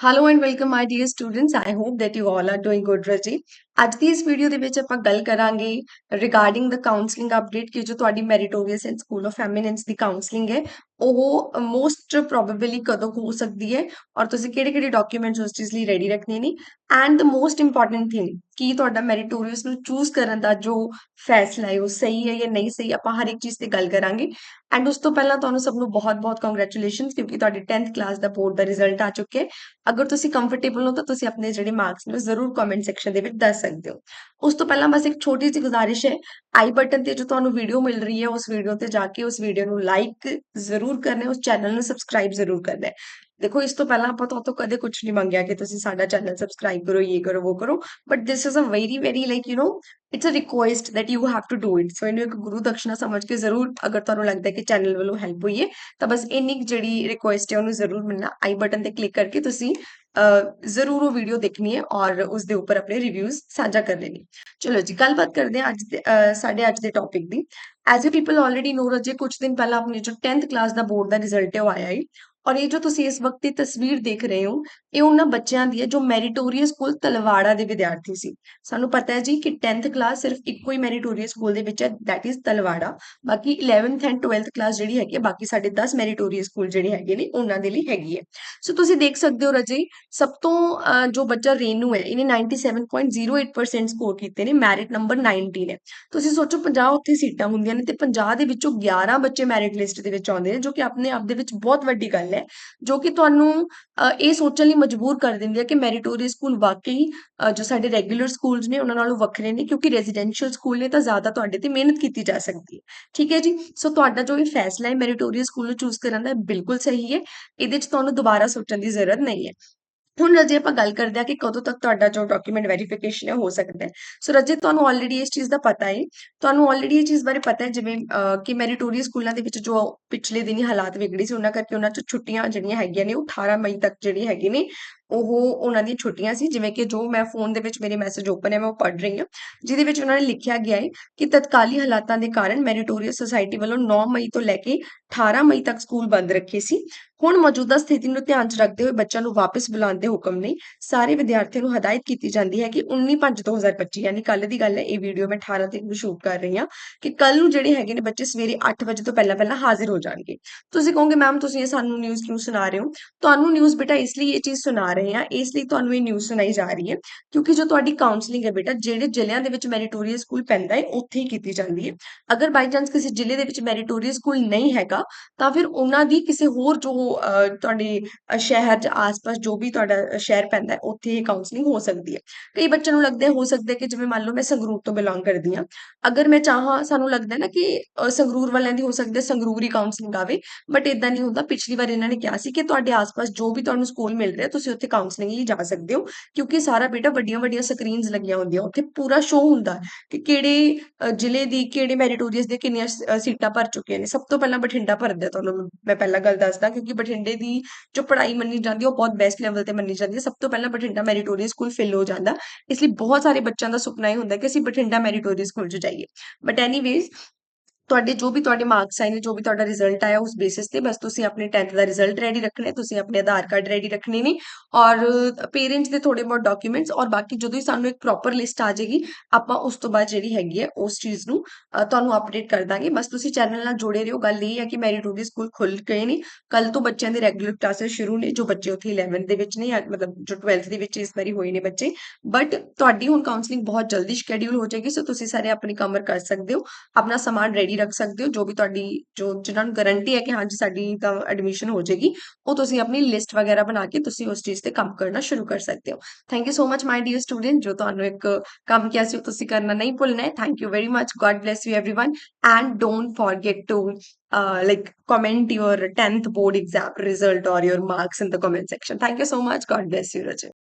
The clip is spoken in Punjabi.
Hello and welcome, my dear students. I hope that you all are doing good, Raji. ਅੱਜ ਦੀ ਇਸ ਵੀਡੀਓ ਦੇ ਵਿੱਚ ਆਪਾਂ ਗੱਲ ਕਰਾਂਗੇ ਰਿਗਾਰਡਿੰਗ ਦ ਕਾਉਂਸਲਿੰਗ ਅਪਡੇਟ ਕਿ ਜੋ ਤੁਹਾਡੀ meritorious and school of eminence the counselling ਹੈ ਉਹ ਮੋਸਟ ਪ੍ਰੋਬੇਬਲੀ ਕਦੋਂ ਹੋ ਸਕਦੀ ਹੈ ਔਰ ਤੁਸੀਂ ਕਿਹੜੇ ਕਿਹੜੇ ਡਾਕੂਮੈਂਟਸ ਉਸ ਚੀਜ਼ ਲਈ ਰੈਡੀ ਰੱਖਣੇ ਨੇ and the most important thing ਕੀ ਤੁਹਾਡਾ ਮੈਰੀਟੋਰੀਅਸ ਨੂੰ ਚੂਜ਼ ਕਰਨ ਦਾ ਜੋ ਫੈਸਲਾ ਹੈ ਉਹ ਸਹੀ ਹੈ ਜਾਂ ਨਹੀਂ ਸਹੀ ਆਪਾਂ ਹਰ ਇੱਕ ਚੀਜ਼ ਤੇ ਗੱਲ ਕਰਾਂਗੇ ਐਂਡ ਉਸ ਤੋਂ ਪਹਿਲਾਂ ਤੁਹਾਨੂੰ ਸਭ ਨੂੰ ਬਹੁਤ-ਬਹੁਤ ਕੰਗ੍ਰੈਚੁਲੇਸ਼ਨਸ ਕਿਉਂਕਿ ਤੁਹਾਡੀ 10th ਕਲਾਸ ਦਾ ਬੋਰਡ ਦਾ ਰਿਜ਼ਲਟ ਆ ਚੁੱਕਿਆ ਹੈ ਅਗਰ ਤੁਸੀਂ ਕੰਫਰਟੇਬਲ ਹੋ ਤਾਂ ਤੁਸੀਂ ਆਪਣੇ ਜਿਹੜੇ ਮਾਰਕਸ ਨੇ ਜ਼ਰੂਰ ਕਮੈਂਟ ਸੈਕਸ਼ਨ ਦੇ ਵਿੱਚ ਦੱਸ ਸਕਦੇ ਹੋ ਉਸ ਤੋਂ ਪਹਿਲਾਂ ਬਸ ਇੱਕ ਛੋਟੀ ਜਿਹੀ ਗੁਜ਼ਾਰਿਸ਼ ਹੈ ਆਈ ਬਟਨ ਤੇ ਜੋ ਤੁਹਾਨੂੰ ਵੀਡੀਓ ਮਿਲ ਰਹੀ ਹੈ ਉਸ ਵੀਡੀਓ ਤੇ ਜਾ ਕੇ ਉਸ ਵੀਡੀਓ ਨੂੰ ਲਾਈਕ ਜ਼ਰੂਰ ਕਰਨਾ ਹੈ ਉਸ ਚੈਨਲ ਨੂੰ ਸਬਸਕ੍ਰਾਈਬ ਜ਼ਰੂਰ ਕਰਨਾ ਹੈ ਦੇਖੋ ਇਸ ਤੋਂ ਪਹਿਲਾਂ ਆਪਾਂ ਤੋਂ ਕਦੇ ਕੁਝ ਨਹੀਂ ਮੰਗਿਆ ਕਿ ਤੁਸੀਂ ਸਾਡਾ ਚੈਨਲ ਸਬਸਕ੍ਰਾਈਬ ਕਰੋ ਇਹ ਕਰੋ ਉਹ ਕਰੋ but this is a very very like you know it's a request that you have to do it so ਇਹਨੂੰ ਇੱਕ ਗੁਰੂ ਦਕਸ਼ਨਾ ਸਮਝ ਕੇ ਜ਼ਰੂਰ ਅਗਰ ਤੁਹਾਨੂੰ ਲੱਗਦਾ ਹੈ ਕਿ ਚੈਨਲ ਵੱਲੋਂ ਹੈਲਪ ਹੋਈ ਹੈ ਤਾਂ ਬਸ ਇੰਨੀ ਜਿਹੜੀ ਰਿਕੁਐਸਟ ਹੈ ਉਹਨੂੰ ਜ਼ਰੂਰ ਮਿਲਣਾ ਆਈ ਬਟਨ ਤੇ ਕਲਿੱਕ ਕਰਕੇ ਤੁਸੀਂ ਜ਼ਰੂਰ ਉਹ ਵੀਡੀਓ ਦੇਖਣੀ ਹੈ ਔਰ ਉਸ ਦੇ ਉੱਪਰ ਆਪਣੇ ਰਿਵਿਊਜ਼ ਸਾਂਝਾ ਕਰ ਲੈਣੀ ਚਲੋ ਜੀ ਗੱਲਬਾਤ ਕਰਦੇ ਹਾਂ ਅੱਜ ਦੇ ਸਾਡੇ ਅੱਜ ਦੇ topic the as a people already know ਰਜੇ ਕੁਝ ਦਿਨ ਪਹਿਲਾਂ ਆਪਣੇ ਜੋ 10th ਕਲਾਸ ਦਾ ਬੋਰਡ ਦਾ ਰਿਜ਼ਲਟ ਹੈ ਉਹ ਆਇਆ ਹੈ ਔਰ ਇਹ ਜੋ ਤੁਸੀਂ ਇਸ ਵਕਤ ਦੀ ਤਸਵੀਰ ਦੇਖ ਰਹੇ ਹੋ, ਇਹ ਉਹਨਾਂ ਬੱਚਿਆਂ ਦੀ ਹੈ ਜੋ ਮੈਰੀਟੋਰੀਅਸ ਸਕੂਲ ਤਲਵਾੜਾ ਦੇ ਵਿਦਿਆਰਥੀ ਸੀ। ਸਾਨੂੰ ਪਤਾ ਹੈ ਜੀ ਕਿ 10th ਕਲਾਸ ਸਿਰਫ ਇੱਕੋ ਹੀ ਮੈਰੀਟੋਰੀਅਸ ਸਕੂਲ ਦੇ ਵਿੱਚ ਹੈ ਥੈਟ ਇਜ਼ ਤਲਵਾੜਾ। ਬਾਕੀ 11th ਐਂਡ 12th ਕਲਾਸ ਜਿਹੜੀ ਹੈਗੀ ਹੈ, ਬਾਕੀ ਸਾਡੇ 10 ਮੈਰੀਟੋਰੀਅਸ ਸਕੂਲ ਜਿਹੜੇ ਹੈਗੇ ਨੇ, ਉਹਨਾਂ ਦੇ ਲਈ ਹੈਗੀ ਹੈ। ਸੋ ਤੁਸੀਂ ਦੇਖ ਸਕਦੇ ਹੋ ਰਜੇ, ਸਭ ਤੋਂ ਜੋ ਬੱਚਾ ਰੇਨੂ ਹੈ, ਇਹਨੇ 97.08% ਸਕੋਰ ਕੀਤੇ ਨੇ ਮੈਰਿਟ ਨੰਬਰ 19 ਹੈ ਤੁਸੀਂ ਸੋਚੋ 50 ਉੱਥੇ ਸੀਟਾਂ ਹੁੰਦੀਆਂ ਨੇ ਤੇ 50 ਦੇ ਵਿੱਚੋਂ 11 ਬੱਚੇ ਮੈਰਿਟ ਲਿਸਟ ਦੇ ਵਿੱਚ ਆਉਂਦੇ ਨੇ, ਜੋ ਕਿ ਆਪਣੇ ਆਪ ਦੇ ਵਿੱਚ ਬਹੁਤ ਵੱਡੀ ਗੱਲ ਹੈ। ਜੋ ਕਿ ਤੁਹਾਨੂੰ ਇਹ ਸੋਚਣ ਲਈ ਮਜਬੂਰ ਕਰ ਦਿੰਦੀ ਹੈ ਕਿ ਮੈਰੀਟੋਰੀਅਸ ਸਕੂਲ ਵਾਕਈ ਜੋ ਸਾਡੇ ਰੈਗੂਲਰ ਸਕੂਲਸ ਨੇ, ਉਹਨਾਂ ਨਾਲੋਂ ਵੱਖਰੇ ਨੇ, ਕਿਉਂਕਿ ਰੈਜ਼ੀਡੈਂਸ਼ੀਅਲ ਸਕੂਲ ਨੇ ਤਾਂ ਜ਼ਿਆਦਾ ਤੁਹਾਡੇ ਤੇ ਮਿਹਨਤ ਕੀਤੀ ਜਾ ਸਕਦੀ ਹੈ। ਠੀਕ ਹੈ ਜੀ? ਸੋ ਤੁਹਾਡਾ ਜੋ ਇਹ ਫੈਸਲਾ ਹੈ ਮੈਰੀਟੋਰੀਅਸ ਸਕੂਲ ਨੂੰ ਚੂਜ਼ ਕਰਨ ਦਾ ਬਿਲਕੁਲ ਸਹੀ ਹੈ। ਇਹਦੇ ਚ ਤੁਹਾਨੂੰ ਦੁਬਾਰਾ ਸੋਚਣ ਦੀ ਜ਼ਰੂਰਤ ਨਹੀਂ ਹੈ। ਹੁਣ ਰਜੇ ਆਪਾਂ ਗੱਲ ਕਰਦੇ ਆ ਕਿ ਕਦੋਂ ਤੱਕ ਤੁਹਾਡਾ ਜੋ ਡਾਕੂਮੈਂਟ ਵੈਰੀਫਿਕੇਸ਼ਨ ਹੈ ਹੋ ਸਕਦਾ ਹੈ। ਸੋ ਰਜੇ, ਤੁਹਾਨੂੰ ਆਲਰੇਡੀ ਇਸ ਚੀਜ਼ ਦਾ ਪਤਾ ਹੈ। ਤੁਹਾਨੂੰ ਆਲਰੇਡੀ ਇਹ ਚੀਜ਼ ਬਾਰੇ ਪਤਾ ਹੈ, ਜਿਵੇਂ ਕਿ ਮੈਰੀਟੋਰੀਅਸ ਸਕੂਲਾਂ ਦੇ ਵਿੱਚ ਜੋ ਪਿਛਲੇ ਦਿਨੀ ਹਾਲਾਤ ਵਿਗੜੇ ਸੀ, ਉਹਨਾਂ ਕਰਕੇ ਉਹਨਾਂ 'ਚ ਛੁੱਟੀਆਂ ਜਿਹੜੀਆਂ ਹੈਗੀਆਂ ਨੇ, ਉਹ 18 ਮਈ ਤੱਕ ਜਿਹੜੀ ਹੈਗੇ ਨੇ ਉਹ ਉਹਨਾਂ ਦੀਆਂ ਛੁੱਟੀਆਂ ਸੀ, ਜਿਵੇਂ ਕਿ ਜੋ ਮੈਂ ਫੋਨ ਦੇ ਵਿੱਚ ਮੇਰੇ ਮੈਸੇਜ ਓਪਨ ਹੈ, ਮੈਂ ਉਹ ਪੜ੍ਹ ਰਹੀ ਹਾਂ, ਜਿਹਦੇ ਵਿੱਚ ਉਹਨਾਂ ਨੇ ਲਿਖਿਆ ਗਿਆ ਹੈ ਕਿ ਤਤਕਾਲੀ ਹਾਲਾਤਾਂ ਦੇ ਕਾਰਨ ਮੈਰੀਟੋਰੀਅਸ ਸੁਸਾਇਟੀ ਵੱਲੋਂ 9 ਮਈ ਤੋਂ ਲੈ ਕੇ 18 ਮਈ ਤੱਕ ਸਕੂਲ ਬੰਦ ਰੱਖੇ ਸੀ। ਹੁਣ ਮੌਜੂਦਾ ਸਥਿਤੀ ਨੂੰ ਧਿਆਨ 'ਚ ਰੱਖਦੇ ਹੋਏ ਬੱਚਿਆਂ ਨੂੰ ਵਾਪਸ ਬੁਲਾਉਣ ਦੇ ਹੁਕਮ ਨੇ ਸਾਰੇ ਵਿਦਿਆਰਥੀਆਂ ਨੂੰ ਹਦਾਇਤ ਕੀਤੀ ਜਾਂਦੀ ਹੈ ਕਿ 19/5/2025 ਯਾਨੀ ਕੱਲ ਦੀ ਗੱਲ ਹੈ, ਇਹ ਵੀਡੀਓ ਮੈਂ 18 ਤਰੀਕ ਨੂੰ ਸ਼ੂਟ ਕਰ ਰਹੀ ਹਾਂ ਕਿ ਕੱਲ ਨੂੰ ਜਿਹੜੇ ਹੈਗੇ ਨੇ ਬੱਚੇ ਸਵੇਰੇ 8 ਵਜੇ ਤੋਂ ਪਹਿਲਾਂ ਪਹਿਲਾਂ ਹਾਜ਼ਰ ਹੋ ਜਾਣਗੇ। ਤੁਸੀਂ ਕਹੋਗੇ ਮੈਮ ਤੁਸੀਂ ਇਹ ਸਾਨੂੰ ਨਿਊਜ਼ ਕਿਉਂ ਸੁਣਾ ਰਹੇ ਹੋ? ਤੁਹਾਨੂੰ ਨਿਊਜ਼ ਬੇਟਾ ਇਸ ਲਈ ਇਹ ਚੀਜ਼ ਸੁਣਾ ਰਹੇ ਹਾਂ, ਇਸ ਲਈ ਤੁਹਾਨੂੰ ਇਹ ਨਿਊਜ਼ ਸੁਣਾਈ ਜਾ ਰਹੀ ਹੈ, ਕਿਉਂਕਿ ਜੋ ਤੁਹਾਡੀ ਕਾਉਂਸਲਿੰਗ ਹੈ ਬੇਟਾ, ਜਿਹੜੇ ਜ਼ਿਲ੍ਹਿਆਂ ਦੇ ਵਿੱਚ ਮੈਰੀਟੋਰੀਅਸ ਸਕੂਲ ਪੈਂਦਾ ਹੈ, ਉੱਥੇ ਹੀ ਕੀਤੀ ਜਾਂਦੀ ਹੈ। ਅਗਰ ਬਾਈ ਚਾਂਸ ਕਿਸੇ ਜ਼ਿਲ੍ਹੇ ਦੇ ਵਿੱਚ ਮੈਰੀਟੋਰੀਅਸ ਸਕੂਲ ਨਹੀਂ ਹੈਗਾ, ਤਾਂ ਫਿਰ ਉਹਨਾਂ ਦੀ ਕਿਸੇ ਹੋਰ ਜੋ ਤੁਹਾਡੇ ਸ਼ਹਿਰ ਦੇ ਆਸ-ਪਾਸ ਜੋ ਵੀ ਤੁਹਾਡਾ ਸ਼ਹਿਰ ਪੈਂਦਾ ਹੈ, ਉੱਥੇ ਇਹ ਕਾਉਂਸਲਿੰਗ ਹੋ ਸਕਦੀ ਹੈ। ਕਈ ਬੱਚਿਆਂ ਨੂੰ ਲੱਗਦਾ ਹੋ ਸਕਦਾ ਕਿ ਜਿਵੇਂ ਮੰਨ ਲਓ ਮੈਂ ਸੰਗਰੂਰ ਤੋਂ ਬਿਲੋਂਗ ਕਰਦੀ ਹਾਂ। ਅਗਰ ਮੈਂ ਚਾਹਾਂ, ਸਾਨੂੰ ਲੱਗਦਾ ਨਾ ਕਿ ਸੰਗਰੂਰ ਵਾਲਿਆਂ ਦੀ ਹੋ ਸਕਦਾ ਸੰਗਰੂਰੀ ਕਾਉਂਸਲਿੰਗ ਆਵੇ ਬਟ ਇਦਾਂ ਨਹੀਂ ਹੁੰਦਾ। ਪਿਛਲੀ ਵਾਰ ਇਹਨਾਂ ਨੇ ਕਿਹਾ ਸੀ ਕਿ ਤੁਹਾਡੇ ਆਸ-ਪਾਸ ਜੋ ਵੀ ਤੁਹਾਨੂੰ ਸਕੂਲ ਮਿਲ ਰਿਹਾ, ਤੁਸੀਂ ਉੱਥੇ ਕਾਉਂਸਲਿੰਗ ਲਈ ਜਾ ਸਕਦੇ ਹੋ, ਕਿਉਂਕਿ ਸਾਰਾ ਬੇਟਾ ਵੱਡੀਆਂ ਵੱਡੀਆਂ ਸਕਰੀਨਸ ਲੱਗੀਆਂ ਹੁੰਦੀਆਂ, ਉੱਥੇ ਪੂਰਾ ਸ਼ੋਅ ਹੁੰਦਾ ਕਿ ਕਿਹੜੇ ਜ਼ਿਲ੍ਹੇ ਦੀ, ਕਿਹੜੇ ਮੈਰੀਟੋਰੀਅਸ ਦੇ ਕਿੰਨੀਆਂ ਸੀਟਾਂ ਭਰ ਚੁੱਕੀਆਂ ਨੇ। ਸਭ ਤੋਂ ਪਹਿਲਾਂ ਬਠਿੰਡਾ ਭਰਦਾ ਤੁਹਾਨੂੰ ਮੈਂ ਪਹਿਲਾਂ ਗੱਲ ਦੱਸਦਾ, ਕਿਉਂਕਿ ਬਠਿੰਡੇ ਦੀ ਜੋ ਪੜ੍ਹਾਈ ਮੰਨੀ ਜਾਂਦੀ ਉਹ ਬਹੁਤ ਬੈਸਟ ਲੈਵਲ ਤੇ ਮੰਨੀ ਜਾਂਦੀ ਹੈ ਸਭ ਤੋਂ ਪਹਿਲਾਂ ਬਠਿੰਡਾ ਮੈਰੀਟੋਰੀਅਸ ਸਕੂਲ ਫਿਲ ਹੋ ਜਾਂਦਾ। ਇਸ ਲਈ ਬਹੁਤ ਸਾਰੇ ਬੱਚਿਆਂ ਦਾ ਸੁਪਨਾ ਇਹ ਹੁੰਦਾ ਕਿ ਅਸੀਂ ਬਠਿੰਡਾ ਮੈਰੀਟੋਰੀਅਸ ਸਕੂਲ 'ਚ ਜਾਈਏ। ਬਟ ਐਨੀਵੇਜ਼ ਤੁਹਾਡੇ ਜੋ ਵੀ ਤੁਹਾਡੇ ਮਾਰਕਸ ਆਏ ਨੇ, ਜੋ ਵੀ ਤੁਹਾਡਾ ਰਿਜ਼ਲਟ ਆਇਆ ਉਸ ਬੇਸਿਸ ਤੇ ਬਸ ਤੁਸੀਂ ਆਪਣੇ 10th ਦਾ ਰਿਜ਼ਲਟ ਰੈਡੀ ਰੱਖਣਾ, ਤੁਸੀਂ ਆਪਣੇ ਆਧਾਰ ਕਾਰਡ ਰੈਡੀ ਰੱਖਣੇ ਨੇ ਔਰ ਪੇਰੈਂਟਸ ਦੇ ਥੋੜੇ ਬਹੁਤ ਡਾਕੂਮੈਂਟਸ ਔਰ ਬਾਕੀ ਜਦੋਂ ਹੀ ਸਾਨੂੰ ਇੱਕ ਪ੍ਰੋਪਰ ਲਿਸਟ ਆ ਜਾਏਗੀ, ਆਪਾਂ ਉਸ ਤੋਂ ਬਾਅਦ ਜਿਹੜੀ ਹੈਗੀ ਹੈ ਉਸ ਚੀਜ਼ ਨੂੰ ਤੁਹਾਨੂੰ ਅਪਡੇਟ ਕਰ ਦਾਂਗੇ। ਬਸ ਤੁਸੀਂ ਚੈਨਲ ਨਾਲ ਜੁੜੇ ਰਹੋ। ਗੱਲ ਇਹ ਹੈ ਕਿ ਮੈਰੀ ਮੈਰੀਟੋਰੀ ਸਕੂਲ ਖੁੱਲ ਗਏ ਨੇ। ਕੱਲ ਤੋਂ ਬੱਚਿਆਂ ਦੇ ਰੈਗੂਲਰ ਕਲਾਸਿਸ ਸ਼ੁਰੂ ਨੇ, ਜੋ ਬੱਚੇ ਉੱਥੇ 11th ਦੇ ਵਿੱਚ ਨੇ ਮਤਲਬ ਜੋ 12th ਦੇ ਵਿੱਚ ਇਸ ਵਾਰੀ ਹੋਏ ਨੇ ਬੱਚੇ। ਬਟ ਤੁਹਾਡੀ ਹੁਣ ਕਾਉਂਸਲਿੰਗ ਬਹੁਤ ਜਲਦੀ ਸ਼ੈਡਿਊਲ ਹੋ ਜਾਏਗੀ ਸੋ ਤੁਸੀਂ ਸਾਰੇ ਆਪਣੀ ਕਮਰ ਕਰ ਸਕਦੇ ਹੋ। ਆਪਣਾ ਸਮਾਨ ਰੈਡੀ ਰੱਖ ਸਕਦੇ ਹੋ ਜੋ ਵੀ ਤੁਹਾਡੀ ਜੋ ਜਿਹਨਾਂ ਨੂੰ ਗਾਰੰਟੀ ਹੈ ਕਿ ਹਾਂਜੀ ਸਾਡੀ ਤਾਂ ਐਡਮਿਸ਼ਨ ਹੋ ਜਾਏਗੀ ਉਹ ਤੁਸੀਂ ਆਪਣੀ ਲਿਸਟ ਵਗੈਰਾ ਬਣਾ ਕੇ ਤੁਸੀਂ ਉਸ ਚੀਜ਼ ਤੇ ਕੰਮ ਕਰਨਾ ਸ਼ੁਰੂ ਕਰ ਸਕਦੇ ਹੋ thank you so much my dear student ਜੋ ਤੁਹਾਨੂੰ ਇੱਕ ਕੰਮ ਕਿਹਾ ਸੀ ਤੁਸੀਂ ਕਰਨਾ ਨਹੀਂ ਭੁੱਲਣਾ ਹੈ thank you very much God bless you everyone and don't forget to like comment your 10th board exam result or your marks in the comment section thank you so much god bless you rajat